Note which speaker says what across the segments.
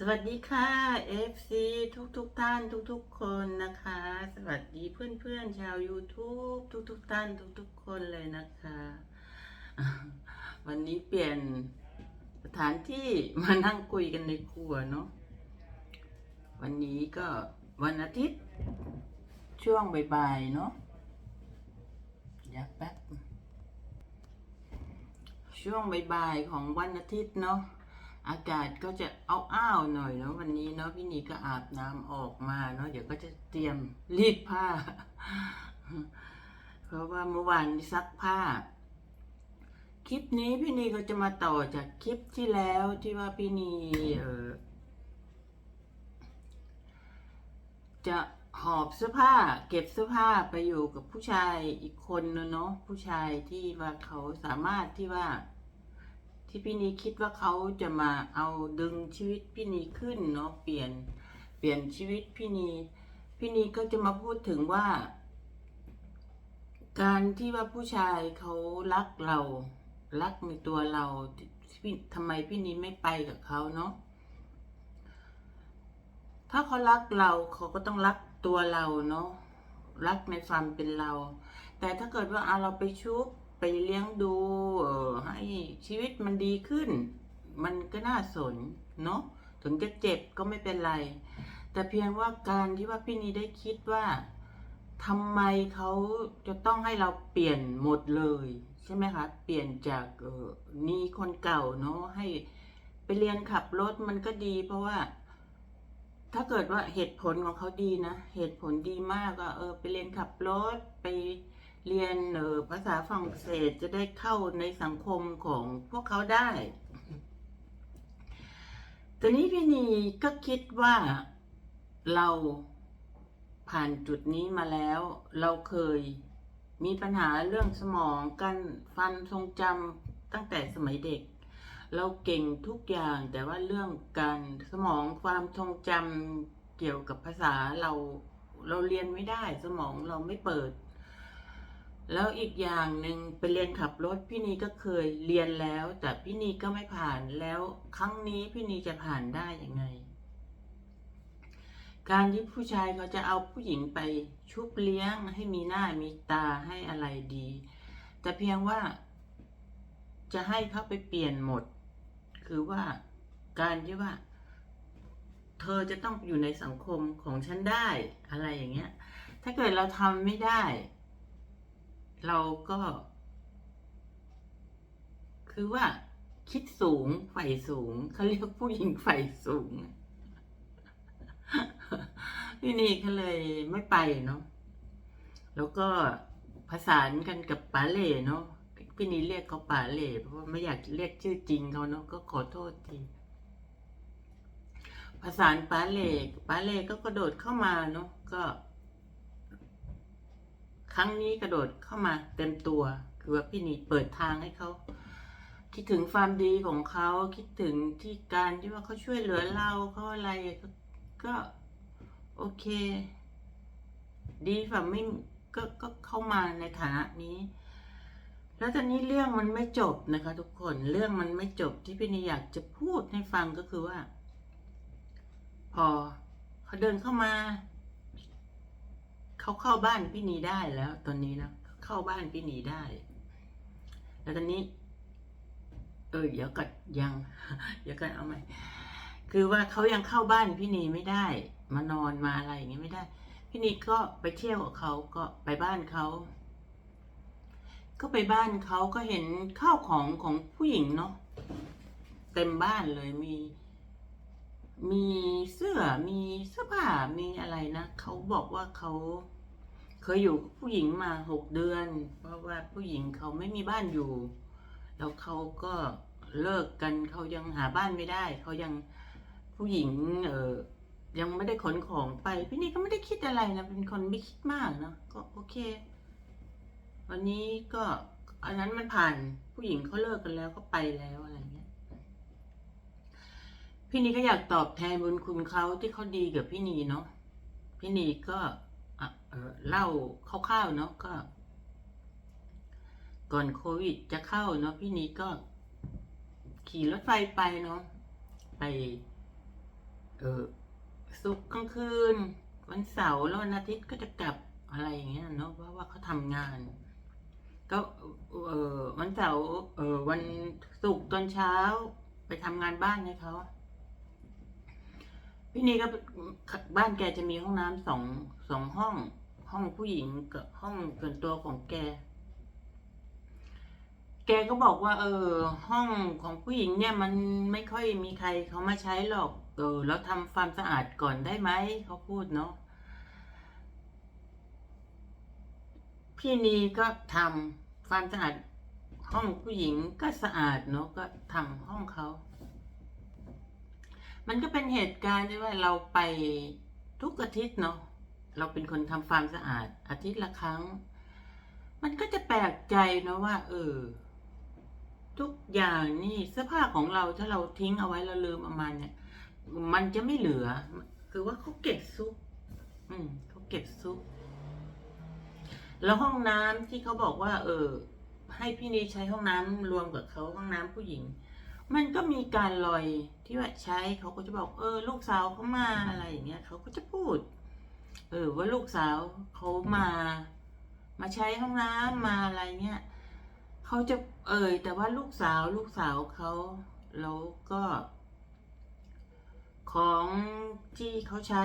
Speaker 1: สวัสดีค่ะ FC ทุกทุกๆท่านทุกทุกๆคนนะคะ สวัสดีเพื่อนเพื่อนๆชาว YouTube ทุกทุกๆท่านทุกทุกๆคนเลยนะคะ วันนี้เปลี่ยนสถานที่มานั่งคุยกันในครัวเนาะวันนี้ก็วันอาทิตย์ ช่วงบ่ายๆเนาะเดี๋ยวแป๊บช่วงบ่ายๆของวันอาทิตย์เนาะ อากาศก็จะเอาอ้าวๆหน่อยเนาะวันนี้เนาะพี่นีก็อาบน้ำออกมาเนาะเดี๋ยวก็จะเตรียมรีดผ้า เพราะว่าเมื่อวานซักผ้า คลิปนี้พี่นีก็จะมาต่อจากคลิปที่แล้วที่ว่าพี่นีเออจะหอบเสื้อผ้า เก็บเสื้อผ้าไปอยู่กับผู้ชายอีกคนนึงเนาะผู้ชายที่ว่าเขาสามารถที่ว่า ที่พี่นีคิดว่าเขาจะมาเอาดึงชีวิตพี่นีขึ้นเนาะเปลี่ยนเปลี่ยนชีวิตพี่นีพี่นีก็จะมาพูดถึงว่า การที่ว่าผู้ชายเขารักเรา รักในตัวเราพี่ทำไมพี่นีไม่ไปกับเขาเนาะถ้าเขารักเราเขาก็ต้องรักตัวเราเนาะรักในความเป็นเรา แต่ถ้าเกิดว่าเอาเราไปชุบ ไปเลี้ยงดูให้ชีวิตมันดีขึ้น มันก็น่าสนเนาะถึงจะเจ็บก็ไม่เป็นไร แต่เพียงว่าการที่ว่าพี่นีได้คิดว่าทำไมเขาจะต้องให้เราเปลี่ยนหมดเลยใช่ไหมคะ เปลี่ยนจากออนี่คนเก่าเนาะให้ไปเรียนขับรถมันก็ดี เพราะว่า ถ้าเกิดว่าเหตุผลของเขาดีนะ เหตุผลดีมากก็เออ ไปเรียนขับรถไป เรียนภาษาฝรั่งเศสจะได้เข้าในสังคมของพวกเขาได้ตอนนี้พี่นีก็คิดว่าเราผ่านจุดนี้มาแล้ว เราเคยมีปัญหาเรื่องสมองการฟันทรงจำตั้งแต่สมัยเด็ก เราเก่งทุกอย่างแต่ว่าเรื่องการสมองความทรงจำเกี่ยวกับภาษาเราเราเรียนไม่ได้สมองเราไม่เปิด แล้วอีกอย่างหนึ่งไปเรียนขับรถพี่นีก็เคยเรียนแล้ว แต่พี่นีก็ไม่ผ่านแล้วครั้งนี้พี่นีจะผ่านได้ยังไง การที่ผู้ชายเขาจะเอาผู้หญิงไปชุบเลี้ยงให้มีหน้ามีตาให้อะไรดี แต่เพียงว่าจะให้เขาไปเปลี่ยนหมด คือว่าการที่ว่า เธอจะต้องอยู่ในสังคมของฉันได้อะไรอย่างเงี้ย ถ้าเกิดเราทำไม่ได้ เราก็ คือว่า คิดสูงใฝ่สูงเขาเรียกผู้หญิงใฝ่สูงพี่นี่ก็เลยไม่ไปเนาะแล้วก็ผสานกันกับป๋าเล่เนาะพี่นี่เรียกเขาป๋าเล่เพราะว่าไม่อยากเรียกชื่อจริงเขาเนาะก็ขอโทษทีผสานป๋าเล่ป๋าเล่ก็กระโดดเข้ามาเนาะก็ รั้งนี้กระโดดเข้ามาเต็มตัว คือว่าพี่นีเปิดทางให้เขาคิดถึงความดีของเขาคิดถึงที่การที่ว่าเขาช่วยเหลือเราเขาอะไรก็ก็โอเค ดีแบบไม่ก็ก็เข้ามาในฐานะนี้ แล้วตอนนี้เรื่องมันไม่จบนะคะ ทุกคนเรื่องมันไม่จบที่พี่นีอยากจะพูดให้ฟังก็คือว่า พอเขาเดินเข้ามา เขาเข้าบ้านพี่นีได้แล้วตอนนี้นะเข้าบ้านพี่นีได้ แล้วตอนนี้ เออเดี๋ยวก่อนยัง เดี๋ยวก่อนเอาใหม่ คือว่าเขายังเข้าบ้านพี่นีไม่ได้ มานอนมาอะไรอย่างเงี้ยไม่ได้ พี่นีก็ไปเที่ยวกับเขาก็ไปบ้านเขาก็ไปบ้านเขาก็เห็นข้าวของของผู้หญิงเนาะเต็มบ้านเลยมี มีเสื้อมีเสื้อผ้ามีอะไรนะเขาบอกว่าเขาเคยอยู่กับผู้หญิงมาหกเดือน เพราะว่าผู้หญิงเขาไม่มีบ้านอยู่ แล้วเขาก็เลิกกันเขายังหาบ้านไม่ได้เขายังผู้หญิงเออยังไม่ได้ขนของไป พี่นี่ก็ไม่ได้คิดอะไรนะเป็นคนไม่คิดมากนะก็โอเค วันนี้ก็อันนั้นมันผ่านผู้หญิงเขาเลิกกันแล้วก็ไปแล้วอะไรเงี้ย พี่นีก็อยากตอบแทนบุญคุณเขาที่เขาดีกับพี่นีเนาะพี่นีก็เล่าคร่าวๆเนาะก็ ก่อนโควิดจะเข้าเนาะพี่นีก็ ขี่รถไฟไปเนาะไป เออศุกร์กลางคืน วันเสาร์แล้ววันอาทิตย์ก็จะกลับอะไรอย่างเงี้ยเนาะเพราะว่าเขาทำงาน ก็เออวันเสาร์เออวันศุกร์ตอนเช้า ไปทำงานบ้านให้เขา พี่นีก็บ้านแกจะมีห้องน้ำสองสองห้อง ห้องผู้หญิงกับห้องส่วนตัวของแก แกก็บอกว่า เออ ห้องของผู้หญิงเนี่ยมันไม่ค่อยมีใครเขามาใช้หรอกเออแล้วทำความสะอาดก่อนได้ไหมเขาพูดเนาะพี่นีก็ทำความสะอาดห้องผู้หญิงก็สะอาดเนาะก็ทำห้องเขา มันก็เป็นเหตุการณ์ที่ว่าเราไปทุกอาทิตย์เนาะเราเป็นคนทำความสะอาดอาทิตย์ละครั้ง มันก็จะแปลกใจนะว่า เออ ทุกอย่างนี่เสื้อผ้าของเราถ้าเราทิ้งเอาไว้แล้วลืมเอามาเนี่ย มันจะไม่เหลือ คือว่าเขาเก็บซุปอืมเขาเก็บซุปแล้วห้องน้ำที่เขาบอกว่า เออ ให้พี่นีใช้ห้องน้ำรวมกับเขาห้องน้ำผู้หญิง มันก็มีการลอยที่ว่าใช้เขาก็จะบอก เออ ลูกสาวเขามาอะไรอย่างเงี้ยเขาก็จะพูด เออ ว่าลูกสาวเขามา มาใช้ห้องน้ำมาอะไรเงี้ยเขาจะเอ่ยแต่ว่าลูกสาวลูกสาวเขาแล้วก็ ของที่เขาใช้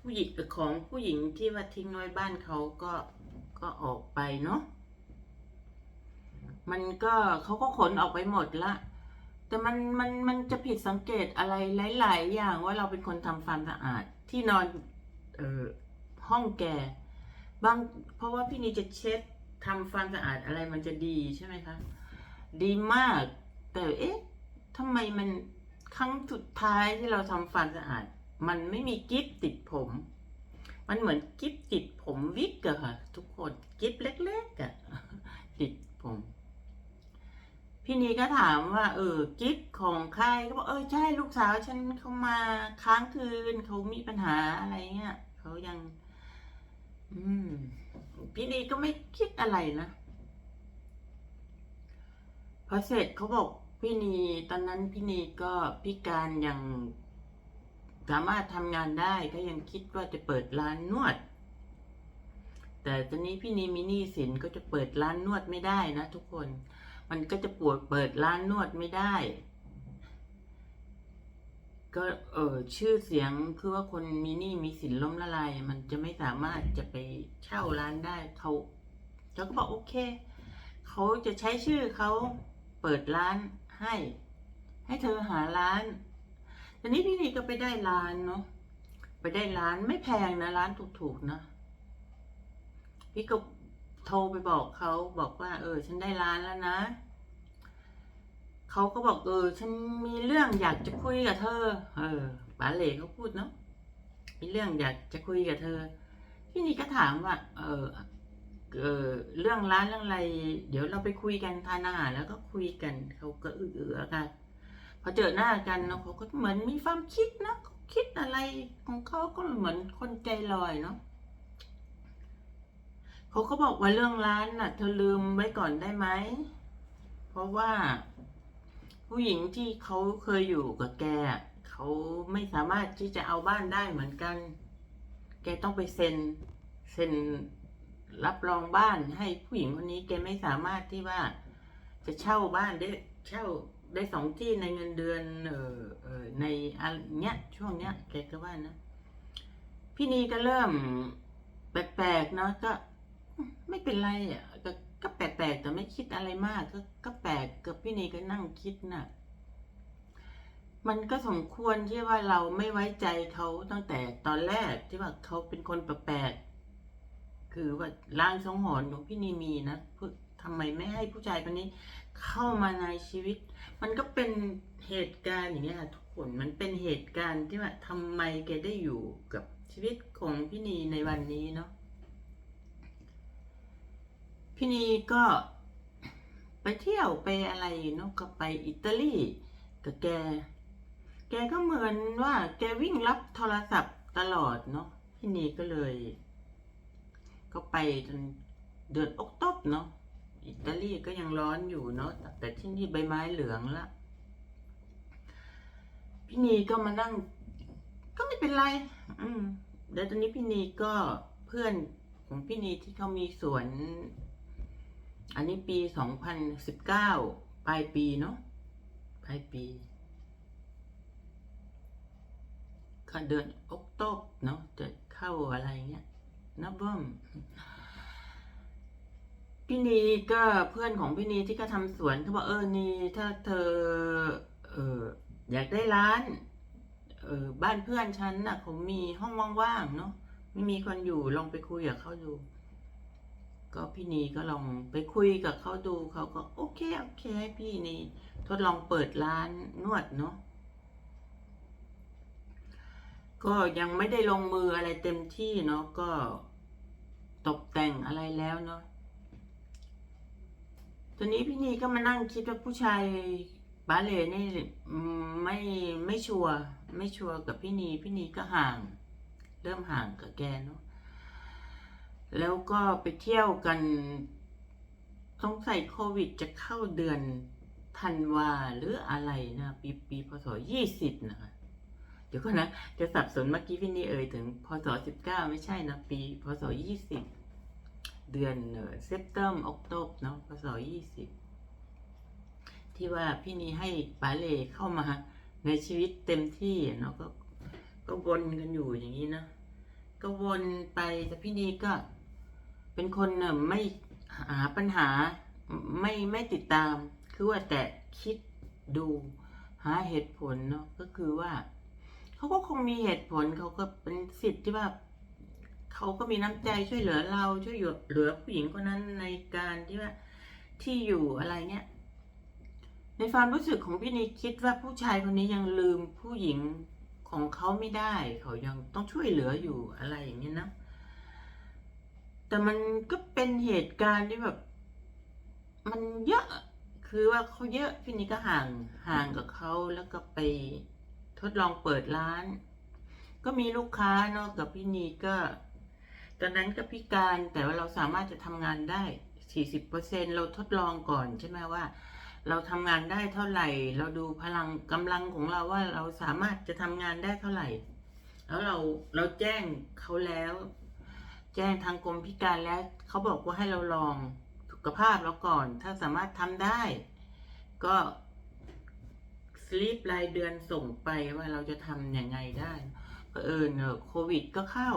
Speaker 1: ผู้หญิงของผู้หญิงที่ว่าทิ้งน้อยบ้านเขาก็ก็ออกไปเนาะมันก็เขาก็ขนออกไปหมดละ แต่มันมันมันจะผิดสังเกตอะไรหลาย ๆ อย่างว่าเราเป็นคนทำความสะอาดที่นอนเออห้องแกบางเพราะว่าพี่นีจะเช็ดทำความสะอาดอะไรมันจะดีใช่ไหมคะ ดีมาก แต่เอ๊ะทำไมมันครั้งสุดท้ายที่เราทำความสะอาด มันไม่มีกิฟติดผม มันเหมือนกิฟติดผมวิกอะค่ะ ทุกคนกิฟเล็กๆอะติดผม พี่นีก็ถามว่า เออกิฟของใครก็บอกเออใช่ลูกสาวฉันเขามาค้างคืนเขามีปัญหาอะไรเงี้ยเขายัง อืม พี่นีก็ไม่คิดอะไรนะพอเสร็จเขาบอกพี่นีตอนนั้นพี่นีก็พิการยังสามารถทำงานได้ก็ยังคิดว่าจะเปิดร้านนวด แต่ตอนนี้พี่นีมีหนี้สินก็จะเปิดร้านนวดไม่ได้นะทุกคน มันก็จะปวดเปิดร้านนวดไม่ได้ ก็เออชื่อเสียงคือว่าคนมีหนี้มีสินล้มละลายมันจะไม่สามารถจะไปเช่าร้านได้เขาเขาก็บอกโอเคเขาจะใช้ชื่อเขาเปิดร้านให้ ให้เธอหาร้านทีนี้พี่นีก็ไปได้ร้านเนาะไปได้ร้านไม่แพงนะร้านถูกๆนะพี่ก็ โทรไปบอกเขาบอกว่า เออ ฉันได้ร้านแล้วนะเขาก็บอกเออ ฉันมีเรื่องอยากจะคุยกับเธอ เออป๋าเหล่เขาพูดเนาะมีเรื่องอยากจะคุยกับเธอ พี่นี่ก็ถามว่า เออเออเรื่องร้านเรื่องอะไร เดี๋ยวเราไปคุยกันทานอาหารแล้วก็คุยกันเขาก็เอือกันพอเจอหน้ากันเนาะเขาก็เหมือนมีความคิดนะเขาคิดอะไรของเขาก็เหมือนคนใจลอยเนาะ เขาก็บอกว่าเรื่องร้านน่ะ เธอลืมไว้ก่อนได้ไหม เพราะว่า ผู้หญิงที่เขาเคยอยู่กับแกเขาไม่สามารถที่จะเอาบ้านได้เหมือนกัน แกต้องไปเซ็นเซ็นรับรองบ้านให้ผู้หญิงคนนี้แกไม่สามารถที่ว่า จะเช่าบ้านได้เช่าได้สองที่ในเงินเดือน เออเออในอันเนี้ยช่วงเนี้ยแกก็ว่านะ พี่นีก็เริ่มแปลกๆเนาะก็ ไม่เป็นไรอะก็ก็แปลกๆแต่ไม่คิดอะไรมาก ก็ก็แปลกกับพี่นีก็นั่งคิดน่ะ มันก็สมควรที่ว่าเราไม่ไว้ใจเขาตั้งแต่ตอนแรกที่ว่าเขาเป็นคนแปลกๆคือว่าร่างสงหรณ์ของพี่นีมีนะทำไมไม่ให้ผู้ชายคนนี้เข้ามาในชีวิต มันก็เป็นเหตุการณ์อย่างเงี้ค่ะทุกคนมันเป็นเหตุการณ์ที่ว่าทำไมแกได้อยู่กับชีวิตของพี่นีในวันนี้เนาะ พี่นีก็ไปเที่ยวไปอะไรเนาะก็ไปอิตาลีกับแก แกก็เหมือนว่า แกวิ่งรับโทรศัพท์ตลอดเนาะพี่นีก็เลย ก็ไปจนเดือนออกตบเนาะอิตาลีก็ยังร้อนอยู่เนาะแต่ที่นี่ใบไม้เหลืองละพี่นีก็มานั่ง ก็ไม่เป็นไร อืมเดี๋ยวตอนนี้พี่นีก็เพื่อนของพี่นีที่เขามีสวน อันนี้ปีสองพันสิบเก้าปลายปีเนาะปลายปีค่ะเดือนออกโตบเนาะจะเข้าอะไรเงี้ยนับเบิ้มพี่นีก็เพื่อนของพี่นีที่ก็ทำสวนเขาบอกเออนีถ้าเธอเอออยากได้ร้านเออบ้านเพื่อนฉันน่ะเขามีห้องว่างๆเนาะไม่มีคนอยู่ลองไปคุยกับเขาดู ก็พี่นีก็ลองไปคุยกับเขาดูเขาก็โอเคโอเคให้พี่นีทดลองเปิดร้านนวดเนาะก็ยังไม่ได้ลงมืออะไรเต็มที่เนาะก็ตกแต่งอะไรแล้วเนาะตอนนี้พี่นีก็มานั่งคิดว่าผู้ชายบาเลนี่ไม่ไม่ชัวร์ไม่ชัวร์กับพี่นีพี่นีก็ห่าง เริ่มห่างกับแกเนาะ แล้วก็ไปเที่ยวกันสงสัยโควิดจะเข้าเดือนธันวาหรืออะไรนะปีปีพศยี่สิบนะคะเดี๋ยวก่อนนะ จะสับสนเมื่อกี้พี่นี่เอ่ยถึงพศสิบเก้าไม่ใช่นะปีพศยี่สิบเดือนเอ่อเซปเตมออกโตบเนาะพศยี่สิบที่ว่าพี่นี่ให้ปาเลเข้ามาในชีวิตเต็มที่เนาะก็ก็วนกันอยู่อย่างนี้นะก็วนไปแต่พี่นีก็ เป็นคนน่ะไม่หาปัญหาไม่ไม่ติดตาม คือว่าแต่คิดดูหาเหตุผลเนาะก็คือว่าเขาก็คงมีเหตุผลเขาก็เป็นสิทธิ์ที่ว่าเขาก็มีน้ำใจช่วยเหลือเราช่วยเหลือผู้หญิงคนนั้นในการที่ว่าที่อยู่อะไรเงี้ยในความรู้สึกของพี่นีคิดว่าผู้ชายคนนี้ยังลืมผู้หญิงของเขาไม่ได้ เขายังต้องช่วยเหลืออยู่อะไรอย่างเงี้ยนะ แต่มันก็เป็นเหตุการณ์ที่แบบ มันเยอะ คือว่าเขาเยอะพี่นี่ก็ห่างห่างกับเขาแล้วก็ไปทดลองเปิดร้าน ก็มีลูกค้าเนาะกับพี่นีก็ ตอนนั้นก็พิการแต่ว่าเราสามารถจะทำงานได้สี่สิบเปอร์เซ็นเราทดลองก่อนใช่ไหมว่า เราทำงานได้เท่าไหร่ เราดูพลังกำลังของเราว่าเราสามารถจะทำงานได้เท่าไหร่ แล้วเราเราแจ้งเขาแล้ว แจ้งทางกรมพิการแล้วเขาบอกว่าให้เราลองสุขภาพเราก่อน ถ้าสามารถทำได้ ก็สลิปรายเดือนส่งไปว่าเราจะทำยังไงได้เผอิญเออโควิดก็เข้า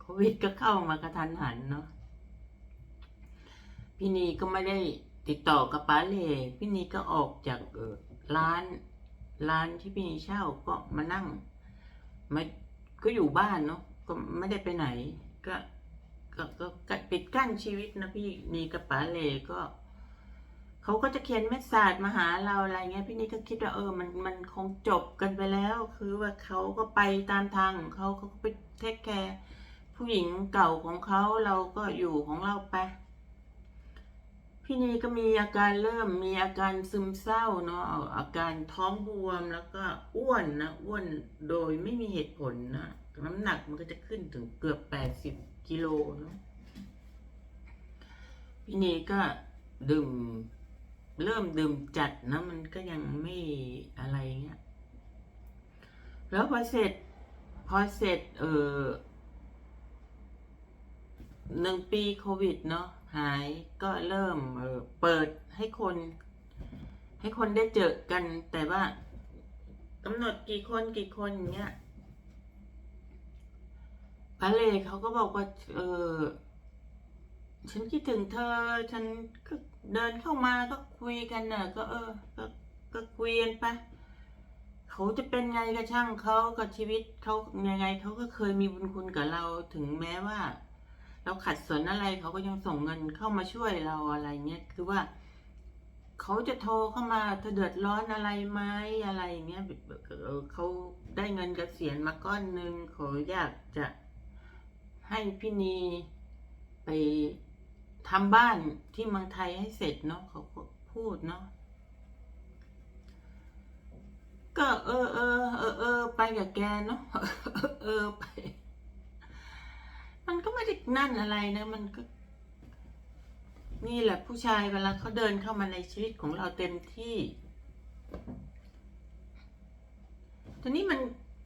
Speaker 1: โควิดก็เข้ามากระทันหันเนาะพี่นีก็ไม่ได้ติดต่อกับป้าเลพี่นีก็ออกจากเออร้านร้านที่พี่นีเช่าก็มานั่งม่ก็อยู่บ้านเนาะก็ไม่ได้ไปไหน ก็ก็ก็ก็ปิดกั้นชีวิตนะพี่นีกับป้าเลก็เขาก็จะเขียนเมสซาจมาหาเราอะไรเงี้ยพี่นี่ก็คิดว่าเออมันมันคงจบกันไปแล้ว คือว่าเขาก็ไปตามทางของเขาเขาก็ไปเทคแคร์ผู้หญิงเก่าของเขาเราก็อยู่ของเราไปพี่นีก็มีอาการเริ่มมีอาการซึมเศร้าเนาะอาการท้องบวมแล้วก็อ้วนนะอ้วนโดยไม่มีเหตุผลนะ น้ำหนักมันก็จะขึ้นถึงเกือบแปดสิบกิโลเนาะพี่นีก็ดื่ม เริ่มดื่มจัดนะ มันก็ยังไม่อะไรเงี้ย แล้วพอเสร็จ พอเสร็จ เออหนึ่งปีโควิดเนาะหายก็เริ่มเออเปิดให้คน ให้คนได้เจอกันแต่ว่ากำหนดกี่คนกี่คนเงี้ย พระเลเขาก็บอกว่า เออ ฉันคิดถึงเธอ ฉันก็เดินเข้ามาก็คุยกันเน่ะก็เออ ก็ก็คุยกันไปเขาจะเป็นไงก็ช่างเขากับชีวิตเขายังไงเขาก็เคยมีบุญคุณกับเราถึงแม้ว่า เราขัดสนอะไรเขาก็ยังส่งเงินเข้ามาช่วยเราอะไรเงี้ยคือว่าเขาจะโทรเข้ามาเธอเดือดร้อนอะไรไหมอะไรเงี้ยเออเขาได้เงินเกษียณมาก้อนหนึ่งเขาอยากจะ ให้พี่นีไปทำบ้านที่เมืองไทยให้เสร็จเนาะเขาก็พูดเนาะก็เออเออเออเออไปกับแกเนาะเออไป มันก็ไม่ได้นั่นอะไรนะมันก็ นี่แหละผู้ชายเวลาเขาเดินเข้ามาในชีวิตของเราเต็มที่ทีนี้มัน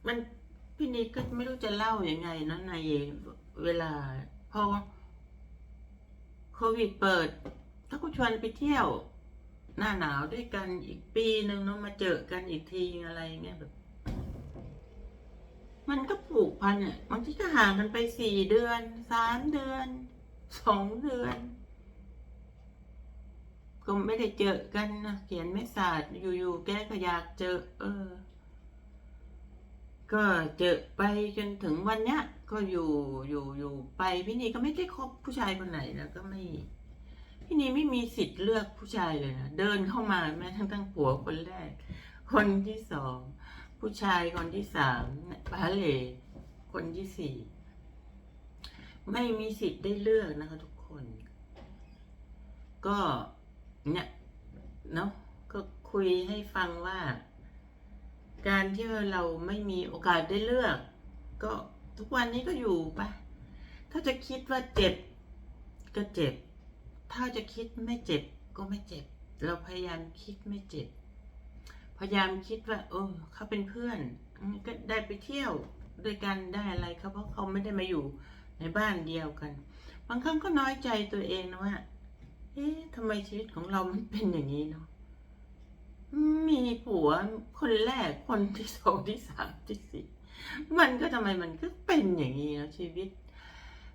Speaker 1: มันพี่นิดก็ไม่รู้จะเล่ายังไงนะใน เวลาพอโควิดเปิดถ้าก็ชวนไปเที่ยว หน้าหนาวด้วยกันอีกปีหนึ่งเนาะมาเจอกันอีกทีอะไรเงี้ยแบบ มันก็ผูกพันอะบางทีก็ห่างกันไปสี่เดือนสามเดือนสองเดือนก็ไม่ได้เจอกันนะเขียนไม่สาดอยู่ๆแกก็อยากเจอ เออ ก็เจอไปจนถึงวันเนี้ย ก็อยู่อยู่อยู่ไปพี่นีก็ไม่ได้คบผู้ชายคนไหนนะก็ไม่พี่นีไม่มีสิทธิ์เลือกผู้ชายเลยนะเดินเข้ามาแม้ทั้งทั้งผัวคนแรก คนที่สองผู้ชายคนที่สามปาเลคนที่สี่ไม่มีสิทธิ์ได้เลือกนะคะทุกคน ก็เนี่ยเนาะก็คุยให้ฟังว่า การที่เราไม่มีโอกาสได้เลือก ก็ ทุกวันนี้ก็อยู่ไปถ้าจะคิดว่าเจ็บก็เจ็บ ถ้าจะคิดไม่เจ็บก็ไม่เจ็บ เราพยายามคิดไม่เจ็บ พยายามคิดว่า เออเขาเป็นเพื่อนก็ได้ไปเที่ยวด้วยกันได้อะไรเขาเพราะเขาไม่ได้มาอยู่ในบ้านเดียวกัน บางครั้งก็น้อยใจตัวเองนะว่า เอ๊ะทำไมชีวิตของเรามันเป็นอย่างนี้เนาะมีผัวคนแรกคนที่สองที่สามที่สี่ มันก็ทำไมมันก็เป็นอย่างนี้นะชีวิต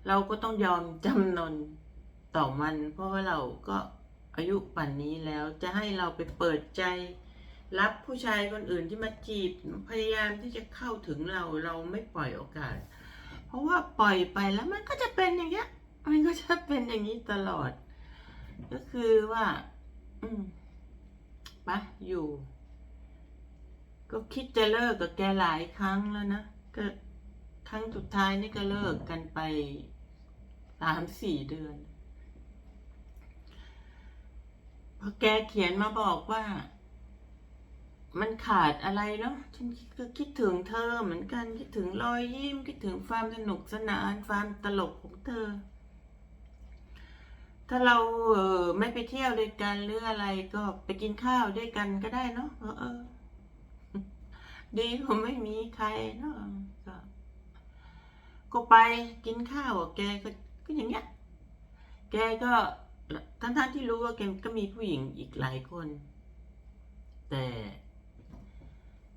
Speaker 1: เราก็ต้องยอมจำนนต่อมัน เพราะว่าเราก็อายุป่านนี้แล้วจะให้เราไปเปิดใจ รับผู้ชายคนอื่นที่มาจีบพยายามที่จะเข้าถึงเราเราไม่ปล่อยโอกาส เพราะว่าปล่อยไปแล้วมันก็จะเป็นอย่างเงี้ยมันก็จะเป็นอย่างนี้ตลอด ก็คือว่า อืมปะอยู่ ก็คิดจะเลิกกับแกหลายครั้งแล้วนะก็ครั้งสุดท้ายนี่ก็เลิกกันไปสามสี่เดือนพอแกเขียนมาบอกว่า มันขาดอะไรเนาะฉันก็คิดถึงเธอเหมือนกันคิดถึงรอยยิ้มคิดถึงความสนุกสนานความตลกของเธอ ถ้าเราเออไม่ไปเที่ยวด้วยกันหรืออะไรก็ไปกินข้าวด้วยกันก็ได้เนาะเออเออ ดีกว่าไม่มีใครเนาะก็ก็ไปกินข้าวกับแกก็ก็อย่างเงี้ย แกก็ทั้งๆที่รู้ว่าแกก็มีผู้หญิงอีกหลายคน แต่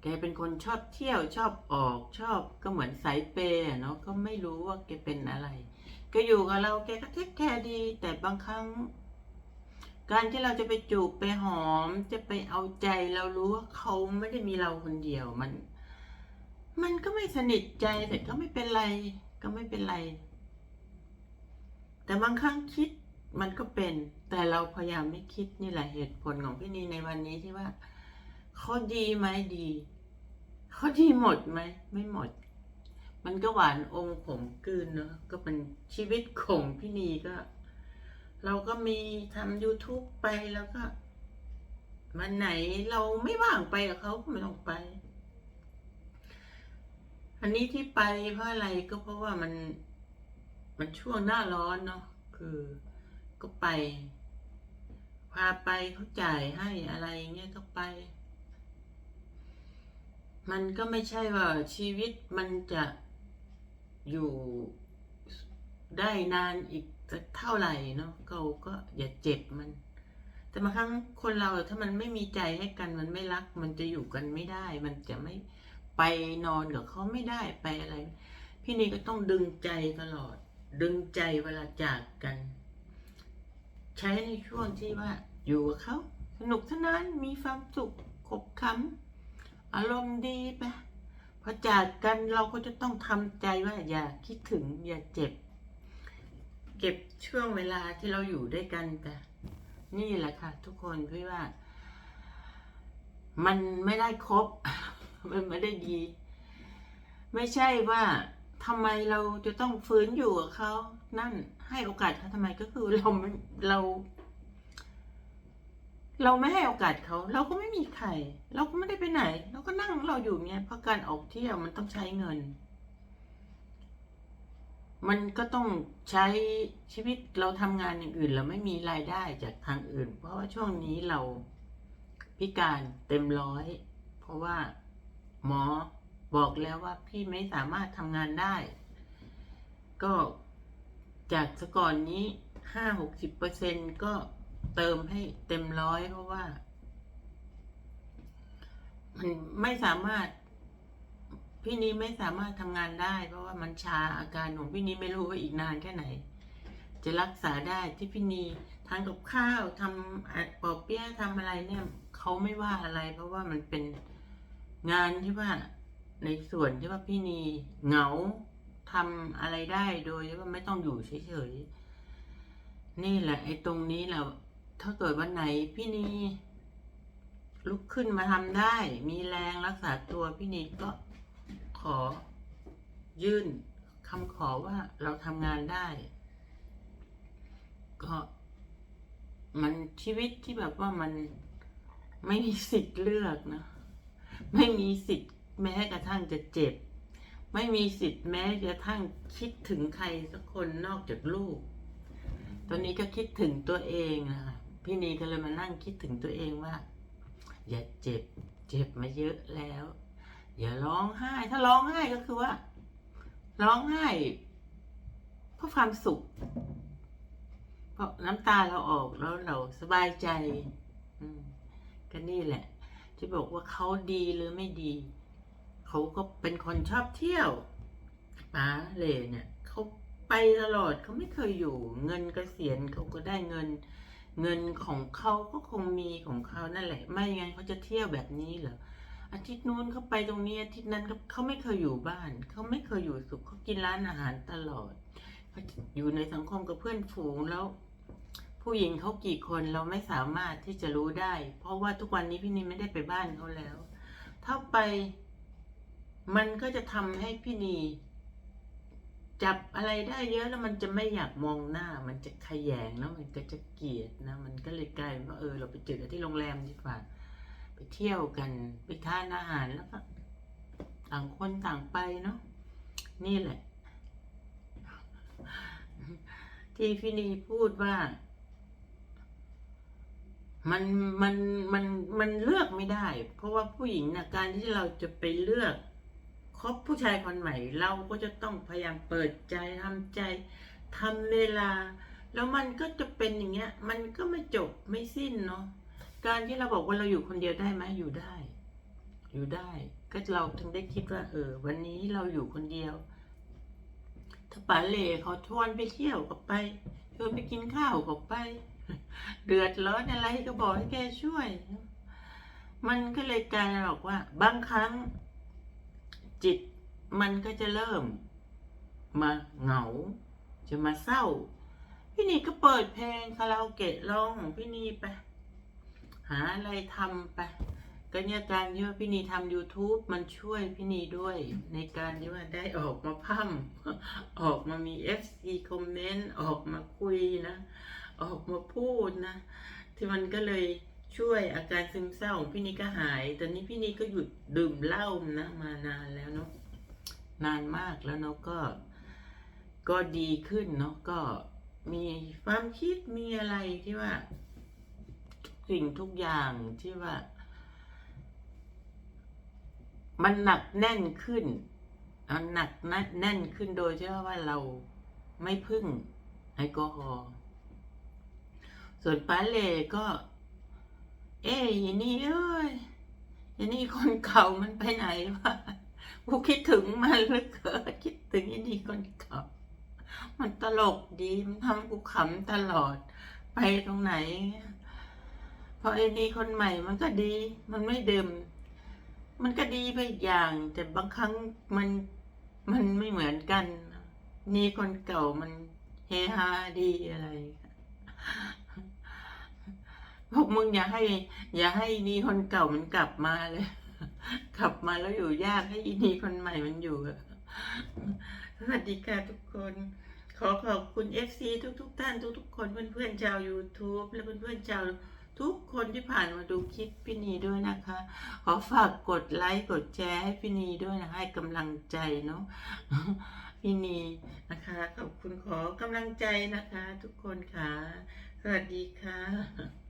Speaker 1: แกเป็นคนชอบเที่ยวชอบออกชอบก็เหมือนสายเปย์เนาะก็ไม่รู้ว่าแกเป็นอะไร ก็อยู่กับเราแกก็เทคแคร์ดี แต่บางครั้ง การที่เราจะไปจูบไปหอมจะไปเอาใจเรารู้ว่าเขาไม่ได้มีเราคนเดียวมัน มันก็ไม่สนิทใจแต่ก็ไม่เป็นไร ก็ไม่เป็นไร แต่บางครั้งคิดมันก็เป็น แต่เราพยายามไม่คิดนี่แหละเหตุผลของพี่นีในวันนี้ที่ว่าเขาดีไหมดีเขาดีหมดไหมไม่หมด มันก็หวานอมขมกลืนเนอะก็เป็นชีวิตของพี่นีก็ เราก็มีทำ YouTube ไปแล้วก็วันไหนเราไม่ว่างไปกับเขาก็ไม่ต้องไป อันนี้ที่ไปเพราะอะไรก็เพราะว่ามันมันช่วงหน้าร้อนเนาะคือก็ไป พาไปเขาจ่ายให้อะไรเงี้ยก็ไป มันก็ไม่ใช่ว่าชีวิตมันจะอยู่ได้นานอีก สักเท่าไหร่เนาะเราก็อย่าเจ็บมัน แต่บางครั้งคนเราถ้ามันไม่มีใจให้กันมันไม่รัก มันจะอยู่กันไม่ได้ มันจะไม่ไปนอนกับเขาไม่ได้ไปอะไร พี่นี่ก็ต้องดึงใจตลอด ดึงใจเวลาจากกัน ใช้ในช่วงที่ว่า อยู่กับเขาสนุกสนานมีความสุขขบขันอารมณ์ดีไปพอจากกันเราก็จะต้องทำใจว่าอย่าคิดถึงอย่าเจ็บ เก็บช่วงเวลาที่เราอยู่ด้วยกันแต่นี่แหละค่ะ ทุกคนพี่ว่า มันไม่ได้ครบ มันไม่ได้ดี ไม่ใช่ว่าทำไมเราจะต้องฟื้นอยู่กับเขานั่นให้โอกาสเขาทำไมก็คือเราเรา เราไม่ให้โอกาสเขา เราก็ไม่มีใคร เราก็ไม่ได้ไปไหน เราก็นั่งของเราอยู่เนี่ยเพราะการออกเที่ยวมันต้องใช้เงิน มันก็ต้องใช้ชีวิตเราทำงานอย่างอื่น เราไม่มีรายได้จากทางอื่น เพราะว่าช่วงนี้เราพิการเต็มร้อย เพราะว่าหมอบอกแล้วว่าพี่ไม่สามารถทำงานได้ ก็จากสก่อนนี้ห้าหกสิบเปอร์เซ็นก็เติมให้เต็มร้อยเพราะว่า มันไม่สามารถ พี่นี้ไม่สามารถทำงานได้ เพราะว่ามันชาอาการของพี่นี้ไม่รู้ว่าอีกนานแค่ไหน จะรักษาได้ที่พี่นีทานกับข้าวทำปอเปี๊ยะทำอะไรเนี่ยเขาไม่ว่าอะไร เพราะว่ามันเป็นงานที่ว่าในส่วนที่ว่าพี่นีเหงาทำอะไรได้โดยที่ว่าไม่ต้องอยู่เฉยๆนี่แหละ ไอ้ตรงนี้แหละถ้าเกิดวันไหนพี่นีลุกขึ้นมาทำได้ มีแรงรักษาตัวพี่นีก็ อ ยื่นคำขอว่าเราทำงานได้ ก็มันชีวิตที่แบบว่ามันไม่มีสิทธิ์เลือกนะ ไม่มีสิทธิ์แม้กระทั่งจะเจ็บ ไม่มีสิทธิ์แม้กระทั่งคิดถึงใครสักคนนอกจากลูก ตอนนี้ก็คิดถึงตัวเองนะคะพี่นีก็เลยมานั่งคิดถึงตัวเองว่า อย่าเจ็บ เจ็บมาเยอะแล้ว อย่าร้องไห้ ถ้าร้องไห้ก็คือว่า ร้องไห้เพราะความสุข เพราะน้ำตาเราออกแล้วเราสบายใจก็นี่แหละ ที่บอกว่าเขาดีหรือไม่ดี เขาก็เป็นคนชอบเที่ยวป๋าเลเนี่ยเขาไปตลอดเขาไม่เคยอยู่ เงินเกษียณเขาก็ได้เงิน เงินของเขาก็คงมีของเขานั่นแหละ ไม่งั้นเขาจะเที่ยวแบบนี้เหรอ อาทิตย์นู้นเขาไปตรงนี้อาทิตย์นั้นเขาเขาไม่เคยอยู่บ้าน เขาไม่เคยอยู่สุขเขากินร้านอาหารตลอดเขาอยู่ในสังคมกับเพื่อนฝูงแล้ว ผู้หญิงเขากี่คนเราไม่สามารถที่จะรู้ได้ เพราะว่าทุกวันนี้พี่นินไม่ได้ไปบ้านเขาแล้ว ถ้าไปมันก็จะทำให้พี่นีจับอะไรได้เยอะแล้วมันจะไม่อยากมองหน้า มันจะขยงแล้วมันก็จะเกลียดนะ มันก็เลยกลายว่าเออเราไปเจอกันที่โรงแรมดีกว่า ไปเที่ยวกัน ไปทานอาหารแล้วก็ต่างคนต่างไปเนาะนี่แหละ ที่พี่นีพูดว่า มันมันมันมันเลือกไม่ได้ เพราะว่าผู้หญิงนะการที่เราจะไปเลือกคบผู้ชายคนใหม่ เราก็จะต้องพยายามเปิดใจทำใจทำเวลา แล้วมันก็จะเป็นอย่างเงี้ย มันก็ไม่จบไม่สิ้นเนาะ การที่เราบอกว่าเราอยู่คนเดียวได้ไหมอยู่ได้ อยู่ได้ ก็เราถึงได้คิดว่า เออ วันนี้เราอยู่คนเดียว ถ้าป๋าเล่เขาชวนไปเที่ยวก็ไปชวนไปกินข้าวก็ไป เดือดร้อนอะไรก็บอกให้แกช่วย มันก็เลยกลายบอกว่า บางครั้ง จิตมันก็จะเริ่ม มาเหงา จะมาเศร้า พี่นีก็เปิดเพลงคาราโอเกะร้องของพี่นีไป หาอะไรทำไป ก็เนี่ยการที่ว่าพี่นีทำ YouTube มันช่วยพี่นีด้วย ในการที่ว่าได้ออกมาพั่มออกมามี FC คอมเมนต์ ออกมาคุยนะ ออกมาพูดนะ ที่มันก็เลยช่วยอาการซึมเศร้าของพี่นีก็หาย ตอนนี้พี่นีก็หยุดดื่มเหล้านะมานานแล้วเนาะ นานมากแล้วเนาะก็ ก็ดีขึ้นเนาะก็มีความคิดมีอะไรที่ว่า สิ่งทุกอย่างที่ว่า มันหนักแน่นขึ้นมันหนักแน่นขึ้นโดยที่ว่าเราไม่พึ่งแอลกอฮอล์ส่วนป้าเล่ก็ เอ้ยนี่เอ้ยยนี่คนเก่ามันไปไหนวะกูคิดถึงมันเหลือเกินคิดถึงยนี่คนเก่า มันตลกดี มันทำกูขำตลอด ไปตรงไหน อไอ้นี่คนใหม่มันก็ดี มันไม่ดื่ม มันก็ดีไปอีกอย่าง แต่บางครั้งมันมันไม่เหมือนกัน นี่คนเก่ามันเฮฮาดีอะไรพวกมึงอย่าให้ อย่าให้นี่คนเก่ามันกลับมาเลย กลับมาแล้วอยู่ยากให้อีนี่คนใหม่มันอยู่สวัสดีค่ะทุกคน ขอขอบคุณ FC ทุกๆทท่านทุกๆคนเพื่อนๆชาว YouTube และเพื่อนๆชาว ทุกคนที่ผ่านมาดูคลิปพี่นีด้วยนะคะ ขอฝากกดไลค์กดแชร์ให้พี่นีด้วยนะคะให้กำลังใจเนาะพี่นีนะคะ ขอบคุณขอกำลังใจนะคะ ทุกคนค่ะ สวัสดีค่ะ